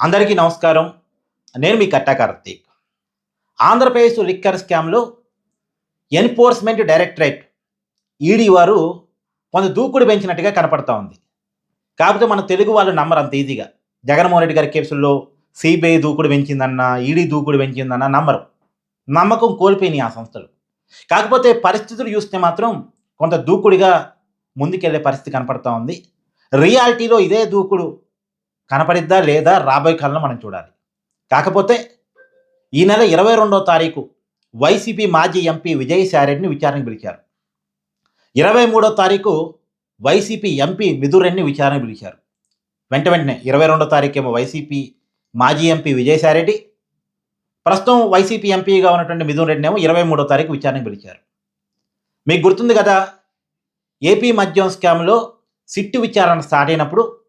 అందరికీ నమస్కారం. నేను మీ కట్టా కార్తీక్. ఆంధ్రప్రదేశ్ లిక్కర్ స్కామ్లో ఎన్ఫోర్స్మెంట్ డైరెక్టరేట్ ఈడీ వారు కొంత దూకుడు పెంచినట్టుగా కనపడతా ఉంది. కాకపోతే మన తెలుగు వాళ్ళు నమ్మరు అంత ఈజీగా. జగన్మోహన్ రెడ్డి గారి కేసుల్లో సిబిఐ దూకుడు పెంచిందన్న ఈడీ దూకుడు పెంచిందన్న నమ్మరు. నమ్మకం కోల్పోయినాయి ఆ సంస్థలు. కాకపోతే పరిస్థితులు చూస్తే మాత్రం కొంత దూకుడిగా ముందుకెళ్ళే పరిస్థితి కనపడతా ఉంది. రియాలిటీలో ఇదే దూకుడు కనపడిద్దా లేదా? రాబోయే కాలంలో మనం చూడాలి. కాకపోతే ఈ నెల ఇరవై రెండో తారీఖు వైసీపీ మాజీ ఎంపీ విజయసాయిరెడ్డిని విచారణకు పిలిచారు. ఇరవై మూడో తారీఖు వైసీపీ ఎంపీ మిథురెడ్డిని విచారణకు పిలిచారు. వెంట వెంటనే ఇరవై రెండో తారీఖు ఏమో వైసీపీ మాజీ ఎంపీ విజయసాయిరెడ్డి ప్రస్తుతం వైసీపీ ఎంపీగా ఉన్నటువంటి మిథున్ రెడ్డిని ఏమో ఇరవై మూడో తారీఖు విచారణకు పిలిచారు. మీకు గుర్తుంది కదా ఏపీ మద్యం స్కామ్లో సిట్టు విచారణ స్టార్ట్ అయినప్పుడు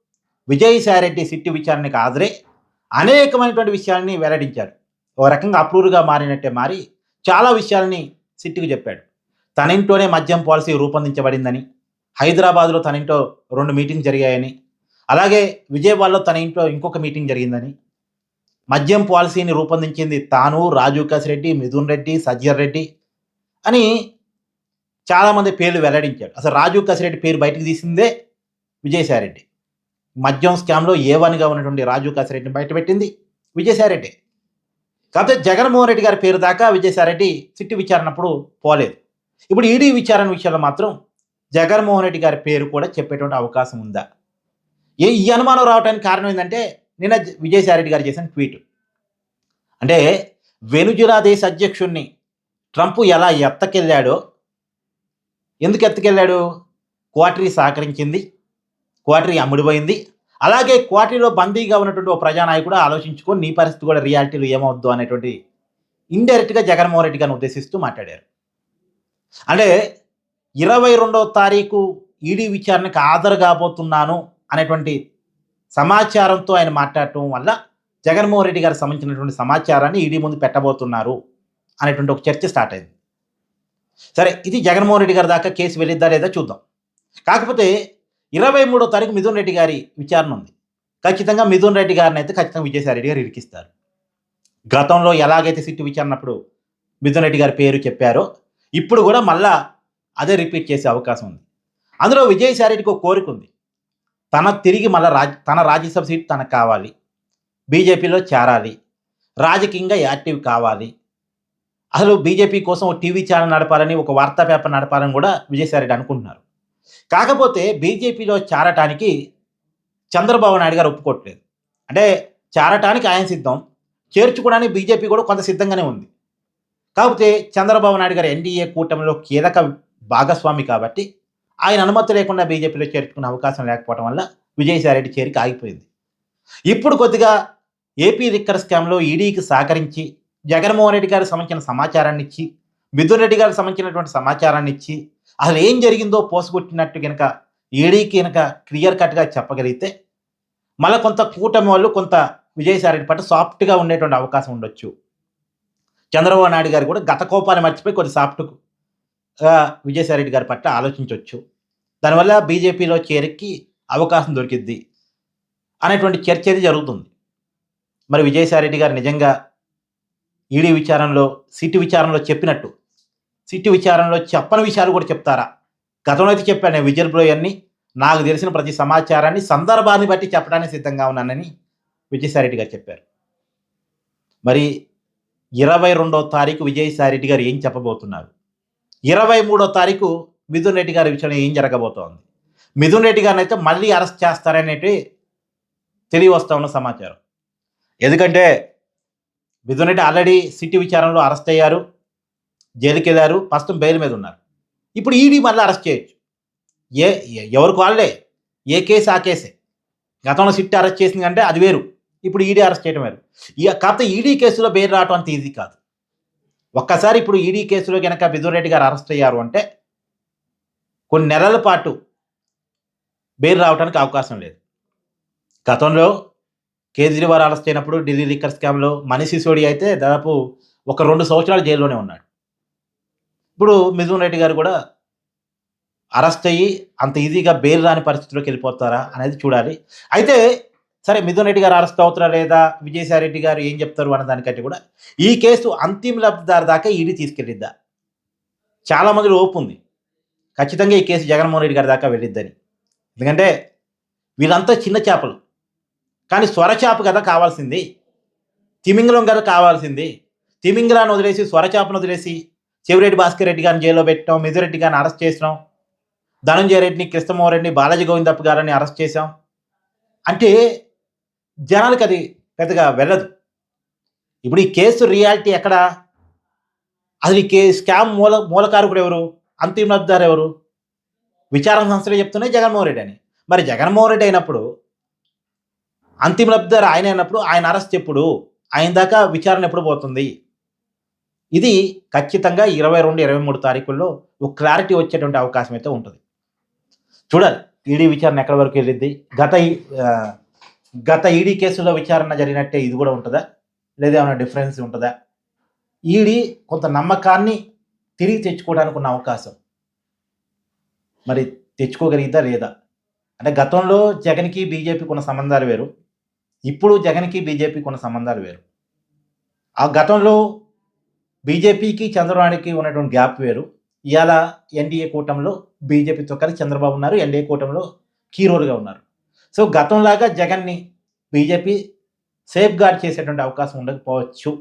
విజయసాయిరెడ్డి సిట్టి విచారణకు హాజరై. అనేకమైనటువంటి విషయాల్ని వెల్లడించాడు. ఓ రకంగా అప్రూవ్గా మారినట్టే మారి చాలా విషయాల్ని సిట్టికి చెప్పాడు. తన ఇంట్లోనే మద్యం పాలసీ రూపొందించబడిందని హైదరాబాద్లో తన ఇంట్లో రెండు మీటింగ్ జరిగాయని అలాగే విజయవాడలో తన ఇంట్లో ఇంకొక మీటింగ్ జరిగిందని మద్యం పాలసీని రూపొందించింది తాను రాజు రెడ్డి మిథున్ రెడ్డి సజ్జర్ రెడ్డి అని చాలామంది పేర్లు వెల్లడించాడు. అసలు రాజు కసిరెడ్డి పేరు బయటకు తీసిందే విజయసాయిరెడ్డి మద్యం స్కామ్లో ఏ వన్గా ఉన్నటువంటి రాజు కాసిరెడ్డిని బయటపెట్టింది విజయసాయిరెడ్డి. కాకపోతే జగన్మోహన్ రెడ్డి గారి పేరు దాకా విజయసాయిరెడ్డి సిట్టి విచారణప్పుడు పోలేదు. ఇప్పుడు ఈడీ విచారణ విషయంలో మాత్రం జగన్మోహన్ రెడ్డి గారి పేరు కూడా చెప్పేటువంటి అవకాశం ఉందా? ఏ ఈ అనుమానం రావడానికి కారణం ఏంటంటే నిన్న విజయసాయిరెడ్డి గారు చేసిన ట్వీట్. అంటే వెనుజులా దేశ అధ్యక్షుడిని ట్రంప్ ఎలా ఎత్తకెళ్ళాడో ఎందుకు ఎత్తకెళ్ళాడు? క్వార్టరీ సహకరించింది. క్వార్టరీ అమ్ముడిపోయింది. అలాగే క్వార్టరీలో బందీగా ఉన్నటువంటి ఓ ప్రజానాయకుడు ఆలోచించుకొని నీ పరిస్థితి కూడా రియాలిటీలు ఏమవుద్దు అనేటువంటి ఇండైరెక్ట్గా జగన్మోహన్ రెడ్డి గారిని ఉద్దేశిస్తూ మాట్లాడారు. అంటే ఇరవై రెండవ తారీఖు ఈడీ విచారణకు హాజరు కాబోతున్నాను అనేటువంటి సమాచారంతో ఆయన మాట్లాడటం వల్ల జగన్మోహన్ రెడ్డి గారికి సంబంధించినటువంటి సమాచారాన్ని ఈడీ ముందు పెట్టబోతున్నారు అనేటువంటి ఒక చర్చ స్టార్ట్ అయింది. సరే ఇది జగన్మోహన్ రెడ్డి గారి దాకా కేసు వెళ్ళిద్దా లేదా చూద్దాం. కాకపోతే ఇరవై మూడో తారీఖు మిథున్ రెడ్డి గారి విచారణ ఉంది. ఖచ్చితంగా మిథున్ రెడ్డి గారిని అయితే ఖచ్చితంగా విజయసాయి రెడ్డి గారు ఇరికిస్తారు. గతంలో ఎలాగైతే సిట్టు విచారణప్పుడు మిథున్ రెడ్డి గారి పేరు చెప్పారో ఇప్పుడు కూడా మళ్ళా అదే రిపీట్ చేసే అవకాశం ఉంది. అందులో విజయసాయి రెడ్డికి ఒక కోరిక ఉంది. తన తిరిగి మళ్ళీ రాజ్ తన రాజ్యసభ సీట్ తనకు కావాలి. బీజేపీలో చేరాలి. రాజకీయంగా యాక్టివ్ కావాలి. అసలు బీజేపీ కోసం టీవీ ఛానల్ నడపాలని ఒక వార్తా పేపర్ నడపాలని కూడా విజయసాయి రెడ్డి అనుకుంటున్నారు. కాకపోతే బీజేపీలో చేరటానికి చంద్రబాబు నాయుడు గారు ఒప్పుకోవట్లేదు. అంటే చేరటానికి ఆయన సిద్ధం చేర్చుకోవడానికి బీజేపీ కూడా కొంత సిద్ధంగానే ఉంది. కాకపోతే చంద్రబాబు నాయుడు గారు ఎన్డీఏ కూటమిలో కీలక భాగస్వామి కాబట్టి ఆయన అనుమతి లేకుండా బీజేపీలో చేర్చుకునే అవకాశం లేకపోవడం వల్ల విజయసాయిరెడ్డి చేరిక ఆగిపోయింది. ఇప్పుడు కొద్దిగా ఏపీ రిక్కర్ స్కామ్లో ఈడీకి సహకరించి జగన్మోహన్ రెడ్డి గారికి సంబంధించిన సమాచారాన్ని ఇచ్చి మిథున్ రెడ్డి గారికి సంబంధించినటువంటి సమాచారాన్ని ఇచ్చి అసలు ఏం జరిగిందో పోసగొట్టినట్టు కనుక ఈడీకి కనుక క్లియర్ కట్గా చెప్పగలిగితే మళ్ళీ కొంత కూటమి వాళ్ళు కొంత విజయసాయి పట్ల సాఫ్ట్గా ఉండేటువంటి అవకాశం ఉండొచ్చు. చంద్రబాబు నాయుడు గారు కూడా గత కోపాన్ని మర్చిపోయి కొద్ది సాఫ్ట్గా విజయసాయిరెడ్డి గారి పట్ల ఆలోచించవచ్చు దానివల్ల బీజేపీలో చేరికి అవకాశం దొరికిద్ది అనేటువంటి చర్చ అయితే జరుగుతుంది. మరి విజయసాయిరెడ్డి గారు నిజంగా ఈడీ విచారణలో సిటీ విచారణలో చెప్పినట్టు సిటీ విచారణలో చెప్పని విషయాలు కూడా చెప్తారా? గతంలో అయితే చెప్పాను నేను విజయ్ బ్రోయర్ని నాకు తెలిసిన ప్రతి సమాచారాన్ని సందర్భాన్ని బట్టి చెప్పడానికి సిద్ధంగా ఉన్నానని విజయసాయిరెడ్డి గారు చెప్పారు. మరి ఇరవై రెండో తారీఖు విజయసాయిరెడ్డి గారు ఏం చెప్పబోతున్నారు? ఇరవై మూడో తారీఖు మిథున్ రెడ్డి గారి విషయంలో ఏం జరగబోతోంది? మిథున్ రెడ్డి గారిని అయితే మళ్ళీ అరెస్ట్ చేస్తారనేటి తెలియవస్తా ఉన్న సమాచారం. ఎందుకంటే మిథున్ రెడ్డి ఆల్రెడీ సిటీ విచారణలో అరెస్ట్ అయ్యారు. జైలుకి వెళ్ళారు ప్రస్తుతం బెయిల్ మీద ఉన్నారు. ఇప్పుడు ఈడీ మళ్ళీ అరెస్ట్ చేయొచ్చు. ఏ ఎవరికి వాళ్ళే? ఏ కేసు ఆ కేసే. గతంలో సిట్ అరెస్ట్ చేసింది అంటే అది వేరు. ఇప్పుడు ఈడీ అరెస్ట్ చేయడం వేరు. ఇక కాకపోతే ఈడీ కేసులో బెయిల్ రావటం అంత ఈజీ కాదు. ఒక్కసారి ఇప్పుడు ఈడీ కేసులో కనుక మిథున్ గారు అరెస్ట్ అయ్యారు అంటే కొన్ని నెలల పాటు బెయిల్ రావడానికి అవకాశం లేదు. గతంలో కేజ్రీవాల్ అరెస్ట్ అయినప్పుడు ఢిల్లీ లిక్కర్ స్కామ్లో మనిషి సోడి అయితే దాదాపు ఒక రెండు సంవత్సరాలు జైల్లోనే ఉన్నాడు. ఇప్పుడు మిథున్ రెడ్డి గారు కూడా అరెస్ట్ అయ్యి అంత ఈజీగా బెయిల్ రాని పరిస్థితిలోకి వెళ్ళిపోతారా అనేది చూడాలి. అయితే సరే మిథున్ రెడ్డి గారు అరెస్ట్ అవుతారా లేదా? విజయసాయి రెడ్డి గారు ఏం చెప్తారు అన్న దానికంటే కూడా ఈ కేసు అంతిమ లబ్ధిదారు దాకా ఈడీ తీసుకెళ్ళిద్దా? చాలామందిలో ఓపు ఉంది. ఖచ్చితంగా ఈ కేసు జగన్మోహన్ రెడ్డి గారి దాకా వెళ్ళిద్దని. ఎందుకంటే వీళ్ళంతా చిన్న చేపలు. కానీ స్వరచాప కదా కావాల్సింది. తిమింగలం కదా కావాల్సింది. తిమింగలాన్ని వదిలేసి స్వరచాపను వదిలేసి చెవిరెడ్డి భాస్కర్ రెడ్డి గారిని జైల్లో పెట్టాం మిథురెడ్డి గారిని అరెస్ట్ చేసినాం ధనంజయ రెడ్డిని కృష్ణమోహన్ రెడ్డిని బాలాజీ గోవిందప్ప గారిని అరెస్ట్ చేశాం. అంటే జనాలకు అది పెద్దగా వెళ్ళదు. ఇప్పుడు ఈ కేసు రియాలిటీ ఎక్కడ? అసలు ఈ కే స్కామ్ మూల మూలకారకుడు ఎవరు? అంతిమ ఎవరు? విచారణ సంస్థలు చెప్తున్నాయి జగన్మోహన్ రెడ్డి అని. మరి జగన్మోహన్ రెడ్డి అయినప్పుడు అంతిమ లబ్ధిదారు ఆయన అయినప్పుడు ఆయన అరెస్ట్ ఎప్పుడు? ఆయన దాకా విచారణ ఎప్పుడు పోతుంది? ఇది ఖచ్చితంగా ఇరవై రెండు ఇరవై మూడు తారీఖుల్లో ఒక క్లారిటీ వచ్చేటువంటి అవకాశం అయితే ఉంటుంది. చూడాలి ఈడీ విచారణ ఎక్కడి వరకు వెళ్ళింది గత ఈ- గత ఈడీ కేసులో విచారణ జరిగినట్టే ఇది కూడా ఉంటుందా? లేదా ఏమైనా డిఫరెన్స్ ఉంటుందా? ఈడీ కొంత నమ్మకాన్ని తిరిగి తెచ్చుకోవడానికి ఉన్న అవకాశం. మరి తెచ్చుకోగలిగిద్దా లేదా? అంటే గతంలో జగన్కి బీజేపీకి ఉన్న సంబంధాలు వేరు. ఇప్పుడు జగన్కి బీజేపీకి ఉన్న సంబంధాలు వేరు. ఆ గతంలో బీజేపీకి చంద్రబాబుకి ఉన్నటువంటి గ్యాప్ వేరు. ఇవాళ ఎన్డీఏ కూటమిలో బీజేపీతో కలిసి చంద్రబాబు ఉన్నారు ఎన్డీఏ కూటమిలో కీరోలుగా ఉన్నారు. సో గతంలాగా జగన్ని బీజేపీ సేఫ్ గార్డ్ చేసేటువంటి అవకాశం ఉండకపోవచ్చు.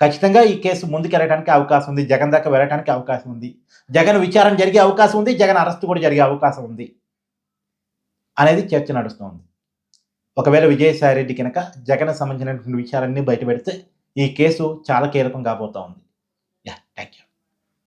ఖచ్చితంగా ఈ కేసు ముందుకెళ్ళడానికి అవకాశం ఉంది జగన్ దాకా వెళ్ళడానికి అవకాశం ఉంది. జగన్ విచారణ జరిగే అవకాశం ఉంది జగన్ అరెస్ట్ కూడా జరిగే అవకాశం ఉంది అనేది చర్చ నడుస్తుంది. ఒకవేళ విజయసాయి రెడ్డి కనుక జగన్ సంబంధించినటువంటి విషయాలన్నీ బయటపెడితే ఈ కేసు చాలా కీలకం కాబోతా ఉంది Thank you.